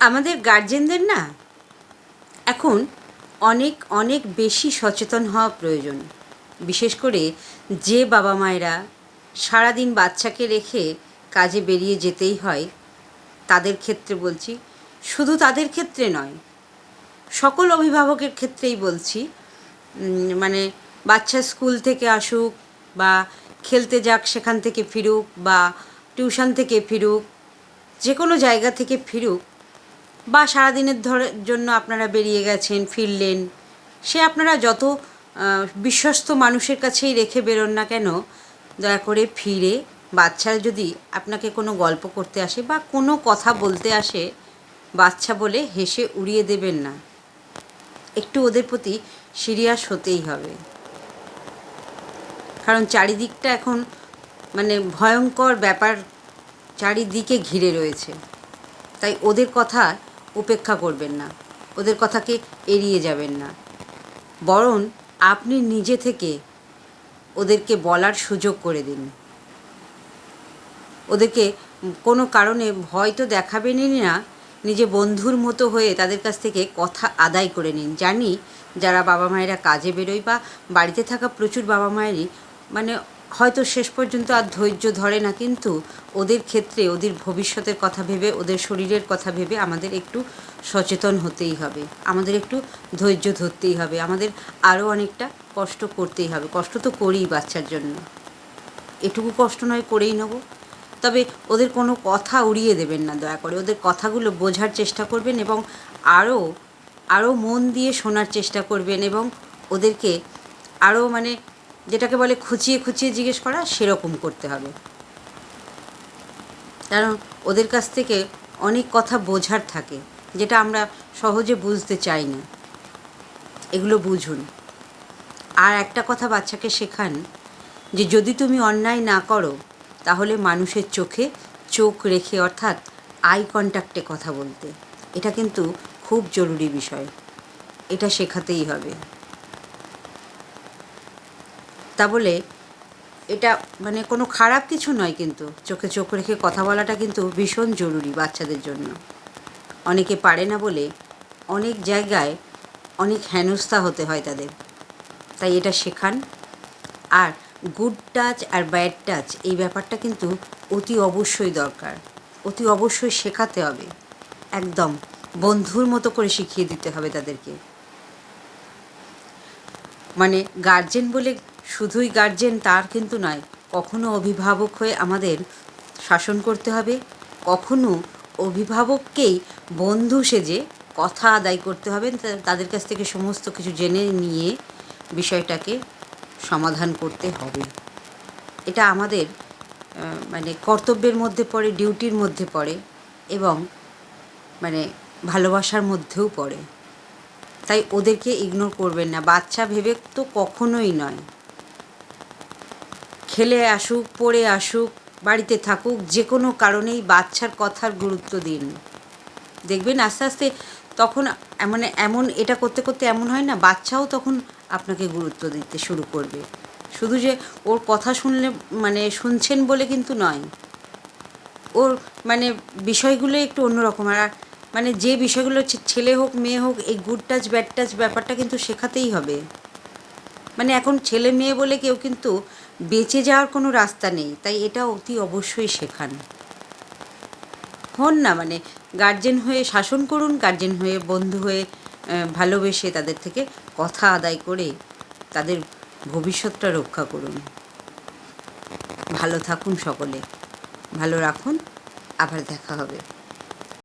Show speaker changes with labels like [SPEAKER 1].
[SPEAKER 1] আমাদের গার্জেনদের না এখন অনেক অনেক বেশি সচেতন হওয়া প্রয়োজন। বিশেষ করে যে বাবা মায়েরা সারাদিন বাচ্চাকে রেখে কাজে বেরিয়ে যেতেই হয়, তাদের ক্ষেত্রে বলছি, শুধু তাদের ক্ষেত্রে নয়, সকল অভিভাবকের ক্ষেত্রেই বলছি মানে বাচ্চা স্কুল থেকে আসুক বা খেলতে যাক সেখান থেকে ফিরুক বা টিউশন থেকে ফিরুক যে কোনো জায়গা থেকে ফিরুক বা সারাদিনের ধরে জন্য আপনারা বেরিয়ে গেছেন, ফিরলেন, সে আপনারা যত বিশ্বস্ত মানুষের কাছেই রেখে বেরোন না কেন, দয়া করে ফিরে বাচ্চারা যদি আপনাকে কোনো গল্প করতে আসে বা কোনো কথা বলতে আসে, বাচ্চা বলে হেসে উড়িয়ে দেবেন না। একটু ওদের প্রতি সিরিয়াস হতেই হবে। কারণ চারিদিকটা এখন মানে ভয়ঙ্কর ব্যাপার চারিদিকে ঘিরে রয়েছে। তাই ওদের কথা উপেক্ষা করবেন না। ওদের কথাকে এড়িয়ে যাবেন না। বরং আপনি নিজে থেকে ওদেরকে বলার সুযোগ করে দিন। ওদেরকে কোনো কারণে ভয় তো দেখাবেনই না। নিজে বন্ধুর মতো হয়ে তাদের কাছ থেকে কথা আদায় করে নিন। জানি যারা বাবা মায়েরা কাজে বেরোয় বা বাড়িতে থাকা প্রচুর বাবা মায়েরই মানে হয়তো শেষ পর্যন্ত আর ধৈর্য ধরে না, কিন্তু ওদের ক্ষেত্রে, ওদের ভবিষ্যতের কথা ভেবে, ওদের শরীরের কথা ভেবে আমাদের একটু সচেতন হতেই হবে। আমাদের একটু ধৈর্য ধরতেই হবে। আমাদের আরও অনেকটা কষ্ট করতেই হবে। কষ্ট তো করি বাচ্চার জন্য। এটুকু কষ্ট নয়, করেই নেব। তবে ওদের কোনো কথা উড়িয়ে দেবেন না, দয়া করে। ওদের কথাগুলো বোঝার চেষ্টা করবেন এবং আরও আরও মন দিয়ে শোনার চেষ্টা করবেন এবং ওদেরকে আরও মানে যেটাকে বলে খুঁচিয়ে খুঁচিয়ে জিজ্ঞেস করা, সেরকম করতে হবে। কারণ ওদের কাছ থেকে অনেক কথা বোঝার থাকে, যেটা আমরা সহজে বুঝতে চাই না। এগুলো বুঝুন। আর একটা কথা বাচ্চাকে শেখান, যে যদি তুমি অন্যায় না করো, তাহলে মানুষের চোখে চোখ রেখে, অর্থাৎ আই কন্ট্যাক্টে কথা বলতে। এটা কিন্তু খুব জরুরি বিষয়। এটা শেখাতেই হবে। তা বলে এটা মানে কোনো খারাপ কিছু নয় কিন্তু। চোখে চোখ রেখে কথা বলাটা কিন্তু ভীষণ জরুরি বাচ্চাদের জন্য। অনেকে পারে না বলে অনেক জায়গায় অনেক হেনস্থা হতে হয় তাদের। তাই এটা শেখান। আর গুড টাচ আর ব্যাড টাচ এই ব্যাপারটা কিন্তু অতি অবশ্যই দরকার। অতি অবশ্যই শেখাতে হবে। একদম বন্ধুর মতো করে শিখিয়ে দিতে হবে তাদেরকে। মানে গার্জেন বলে শুধুই গার্জেন তার কিন্তু নয়, কখনো অভিভাবক হয়ে আমাদের শাসন করতে হবে, কখনো অভিভাবককেই বন্ধু সেজে কথা আদায় করতে হবে তাদের কাছ থেকে সমস্ত কিছু জেনে নিয়ে বিষয়টাকে সমাধান করতে হবে। এটা আমাদের মানে কর্তব্যের মধ্যে পড়ে, ডিউটির মধ্যে পড়ে এবং মানে ভালোবাসার মধ্যেও পড়ে। তাই ওদেরকে ইগনোর করবেন না। বাচ্চা ভেবে তো কখনোই নয়। খেলে আসুক, পড়ে আসুক, বাড়িতে থাকুক, যে কোনো কারণেই বাচ্চার কথার গুরুত্ব দিন। দেখবেন আস্তে আস্তে তখন মানে এমন, এটা করতে করতে এমন হয় না, বাচ্চাও তখন আপনাকে গুরুত্ব দিতে শুরু করবে। শুধু যে ওর কথা শুনলে মানে শুনছেন বলে কিন্তু নয়। ওর মানে বিষয়গুলো একটু অন্যরকম। আর মানে যে বিষয়গুলো ছেলে হোক, মেয়ে হোক, এই গুড টাচ ব্যাড টাচ ব্যাপারটা কিন্তু শেখাতেই হবে। মানে এখন ছেলে মেয়ে বলে কেউ কিন্তু বেঁচে যাওয়ার কোনো রাস্তা নেই, তাই এটা অতি অবশ্যই শেখান। হন না মানে গার্জেন হয়ে শাসন করুন গার্জেন হয়ে বন্ধু হয়ে ভালোবেসে তাদের থেকে কথা আদায় করে তাদের ভবিষ্যৎটা রক্ষা করুন। ভালো থাকুন সকলে, ভালো রাখুন, আবার দেখা হবে।